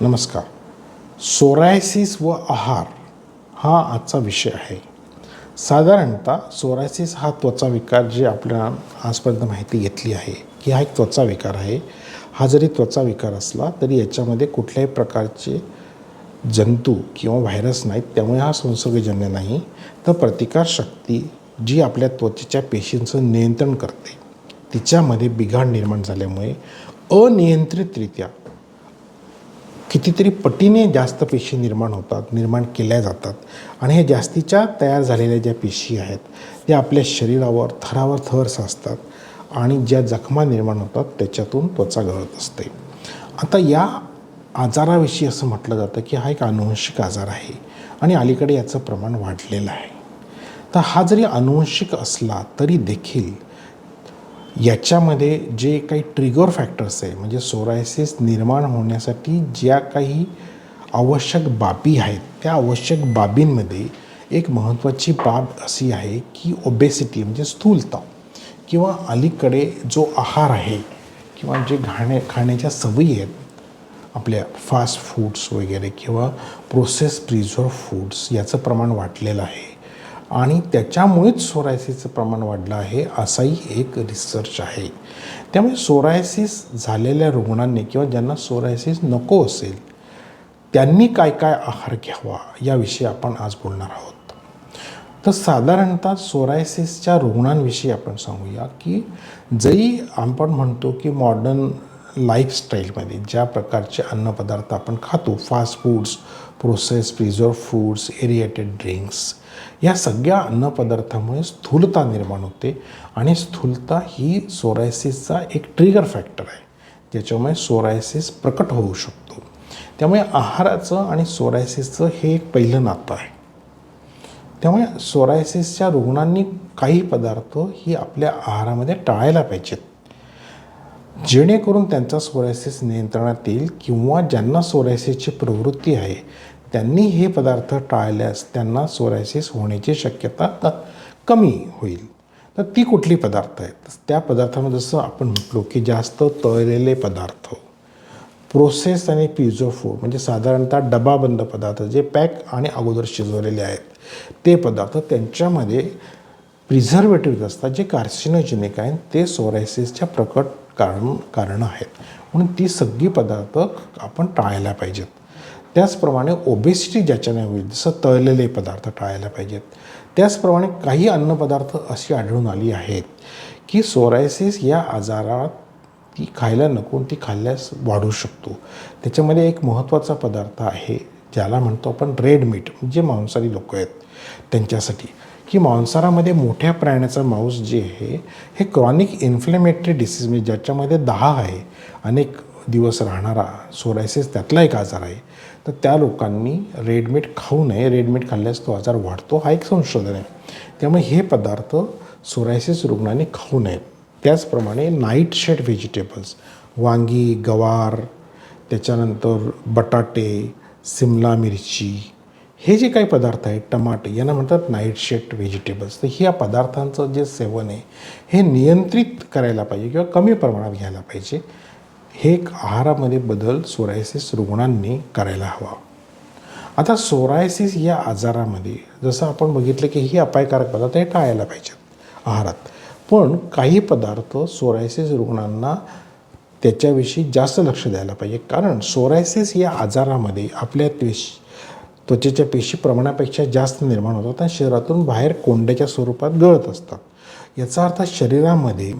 नमस्कार. सोरायसिस व आहार हा आजचा विषय आहे. साधारणतः सोरायसिस हा त्वचा विकार जे आपल्या आजपर्यंत माहिती घेतली आहे की हा एक त्वचा विकार आहे. हा जरी त्वचा विकार असला तरी याच्यामध्ये कुठल्याही प्रकारचे जंतू किंवा व्हायरस नाहीत त्यामुळे हा संसर्गजन्य नाही. तर प्रतिकारशक्ती जी आपल्या त्वचेच्या पेशींचं नियंत्रण करते तिच्यामध्ये बिघाड निर्माण झाल्यामुळे अनियंत्रितरित्या कितीतरी पटीने जास्त पेशी निर्माण होतात निर्माण केल्या जातात. आणि हे जास्तीच्या तयार झालेल्या ज्या पेशी आहेत त्या आपल्या शरीरावर थरावर थर साचतात आणि ज्या जखमा निर्माण होतात त्याच्यातून त्वचा गळत असते. आता या आजाराविषयी असं म्हटलं जातं की हा एक अनुवंशिक आजार आहे आणि अलीकडे याचं प्रमाण वाढलेलं आहे. तर हा जरी अनुवंशिक असला तरी देखील याच्यामध्ये जे काही ट्रिगर फॅक्टर्स आहे म्हणजे सोरायसिस निर्माण होण्यासाठी ज्या काही आवश्यक बाबी आहेत त्या आवश्यक बाबींमध्ये एक महत्त्वाची बाब अशी आहे की ओबेसिटी म्हणजे स्थूलता किंवा अलीकडे जो आहार आहे किंवा जे घाणे खाण्याच्या सवयी आहेत आपल्या फास्ट फूड्स वगैरे किंवा प्रोसेस प्रिझर्व फूड्स याचं प्रमाण वाढलेलं आहे. आणि त्याच्यामुळेच सोरायसिसचं प्रमाण वाढलं आहे असाही एक रिसर्च आहे. त्यामुळे सोरायसिस झालेल्या रुग्णांनी किंवा ज्यांना सोरायसिस नको असेल त्यांनी काय काय आहार घ्यावा याविषयी आपण आज बोलणार आहोत. तर साधारणतः सोरायसिसच्या रुग्णांविषयी आपण सांगूया की जरी आपण म्हणतो की मॉडर्न लाईफस्टाईलमध्ये ज्या प्रकारचे अन्नपदार्थ आपण खातो fast foods process preserve foods aerated drinks या सगळ्या अन्नपदार्थामुळे स्थूलता निर्माण होते आणि स्थूलता ही सोरायसिसचा एक ट्रिगर फॅक्टर आहे ज्याच्यामुळे सोरायसिस प्रकट होऊ शकतो. त्यामुळे आहाराचं आणि सोरायसिसचं हे एक पहिलं नातं आहे. त्यामुळे सोरायसिसच्या रुग्णांनी काही पदार्थ ही आपल्या आहारामध्ये टाळायला पाहिजेत. जेणेकरून त्यांचा सोरायसिस नियंत्रणात येईल किंवा ज्यांना सोरायसिसची प्रवृत्ती आहे त्यांनी हे पदार्थ टाळल्यास त्यांना सोरायसिस होण्याची शक्यता कमी होईल. तर ती कुठली पदार्थ आहेत? त्या पदार्थामध्ये जसं आपण म्हटलो की जास्त तळलेले पदार्थ. प्रोसेस आणि पिझो फूड म्हणजे साधारणतः डबाबंद पदार्थ जे पॅक आणि अगोदर शिजवलेले आहेत. ते पदार्थ त्यांच्यामध्ये प्रिझर्वेटिव्ह असतात जे कार्सिनोजेनिक आहेत ते सोरायसिसच्या प्रकट कारण कारणं आहेत. म्हणून ती सगळी पदार्थ आपण टाळायला पाहिजेत. त्याचप्रमाणे ओबेसिटी ज्याच्याने होईल जसं तळलेले पदार्थ टाळायला पाहिजेत. त्याचप्रमाणे काही अन्नपदार्थ अशी आढळून आली आहेत की सोरायसिस या आजारात ती खायला नको ती खाल्ल्यास वाढू शकतो. त्याच्यामध्ये एक महत्त्वाचा पदार्थ आहे ज्याला म्हणतो आपण रेड मीट जे मांसाहारी लोक आहेत त्यांच्यासाठी. की मांसारामध्ये मोठ्या प्राण्याचं मांस जे आहे हे क्रॉनिक इन्फ्लेमेटरी डिसीज म्हणजे ज्याच्यामध्ये दहा आहे अनेक दिवस राहणारा सोरायसिस त्यातला एक आजार आहे. तर त्या लोकांनी रेडमीट खाऊ नये. रेडमीट खाल्ल्यास तो आजार वाढतो. हा एक संशोधन आहे. त्यामुळे हे पदार्थ सोरायसिस रुग्णांनी खाऊ नयेत. त्याचप्रमाणे नाईट शेड व्हेजिटेबल्स वांगी गवार त्याच्यानंतर बटाटे सिमला मिरची हे जे काही पदार्थ आहेत टमाटे यांना म्हणतात नाईटशेट व्हेजिटेबल्स तर ह्या पदार्थांचं जे सेवन आहे हे नियंत्रित करायला पाहिजे किंवा कमी प्रमाणात घ्यायला पाहिजे. हे एक आहारामध्ये बदल सोरायसिस रुग्णांनी करायला हवा. आता सोरायसिस या आजारामध्ये जसं आपण बघितलं की ही अपायकारक पदार्थ हे टाळायला पाहिजेत आहारात. पण काही पदार्थ सोरायसिस रुग्णांना त्याच्याविषयी जास्त लक्ष द्यायला पाहिजे. कारण सोरायसिस या आजारामध्ये आपल्या पेश त्वचेच्या पेशी प्रमाणापेक्षा जास्त निर्माण होतात आणि शरीरातून बाहेर कोंड्याच्या स्वरूपात गळत असतात. याचा अर्थ शरीरामध्ये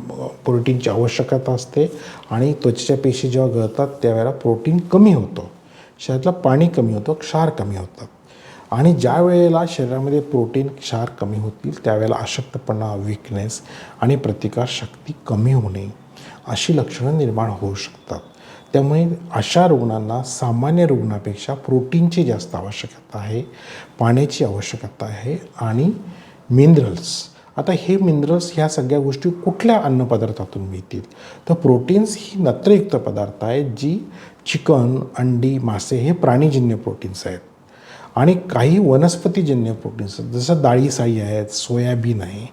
प्रोटीनची आवश्यकता असते आणि त्वचेच्या पेशी जेव्हा गळतात त्यावेळेला प्रोटीन कमी होतं. शरीरातलं पाणी कमी होतं क्षार कमी होतात आणि ज्या वेळेला शरीरामध्ये प्रोटीन क्षार कमी होतील त्यावेळेला अशक्तपणा विकनेस आणि प्रतिकारशक्ती कमी होणे अशी लक्षणं निर्माण होऊ शकतात. त्यामुळे अशा रुग्णांना सामान्य रुग्णापेक्षा प्रोटीनची जास्त आवश्यकता आहे पाण्याची आवश्यकता आहे आणि मिनरल्स. आता हे मिनरल्स ह्या सगळ्या गोष्टी कुठल्या अन्नपदार्थातून मिळतील? तर प्रोटीन्स ही नत्रयुक्त पदार्थ आहेत जी चिकन अंडी मासे हे प्राणीजन्य प्रोटीन्स आहेत. आणि काही वनस्पतीजन्य प्रोटीन्स आहेत जसं डाळी साई आहेत सोयाबीन आहे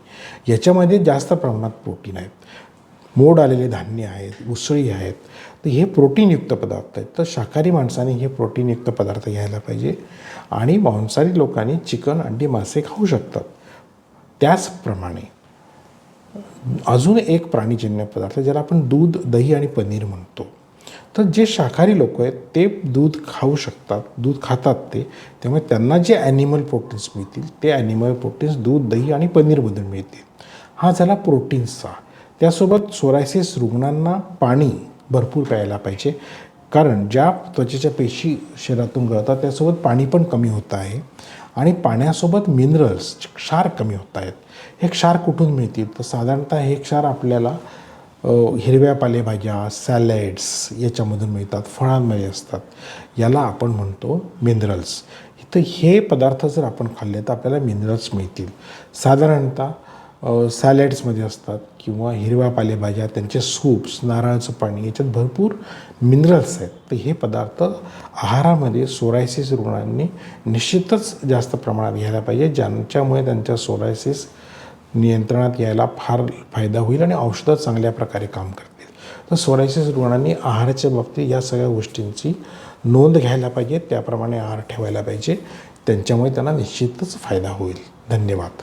याच्यामध्ये जास्त प्रमाणात प्रोटीन आहेत. मोड आलेले धान्य आहेत उसळी आहेत तर हे प्रोटीनयुक्त पदार्थ आहेत. तर शाकाहारी माणसाने हे प्रोटीनयुक्त पदार्थ घ्यायला पाहिजे आणि मांसाहारी लोकांनी चिकन अंडी मासे खाऊ शकतात. त्याचप्रमाणे अजून एक प्राणीजन्य पदार्थ ज्याला आपण दूध दही आणि पनीर म्हणतो. तर जे शाकाहारी लोक आहेत ते दूध खाऊ शकतात दूध खातात ते. त्यामुळे त्यांना जे ॲनिमल प्रोटीन्स मिळतील ते ॲनिमल प्रोटीन्स दूध दही आणि पनीरमधून मिळतील. हा झाला प्रोटीन्सचा त्यासोबत सोरायसिस रुग्णांना पाणी भरपूर प्यायला पाहिजे. कारण ज्या त्वचेच्या पेशी शरीरातून गळतात त्यासोबत पाणी पण कमी होत आहे. आणि पाण्यासोबत मिनरल्स क्षार कमी होत आहेत. हे क्षार कुठून मिळतील? तर साधारणतः हे क्षार आपल्याला हिरव्या पालेभाज्या सॅलड्स याच्यामधून मिळतात फळांमध्ये असतात. याला आपण म्हणतो मिनरल्स तर हे पदार्थ जर आपण खाल्ले तर आपल्याला मिनरल्स मिळतील. साधारणतः सॅलेड्समध्ये असतात किंवा हिरव्या पालेभाज्या त्यांचे सूप्स नारळाचं पाणी याच्यात भरपूर मिनरल्स आहेत. तर हे पदार्थ आहारामध्ये सोरायसिस रुग्णांनी निश्चितच जास्त प्रमाणात घ्यायला पाहिजे ज्यांच्यामुळे त्यांच्या सोरायसिस नियंत्रणात यायला फार फायदा होईल आणि औषधं चांगल्या प्रकारे काम करतील. तर सोरायसिस रुग्णांनी आहाराच्या बाबतीत या सगळ्या गोष्टींची नोंद घ्यायला पाहिजे त्याप्रमाणे आहार ठेवायला पाहिजे त्यांच्यामुळे त्यांना निश्चितच फायदा होईल. धन्यवाद.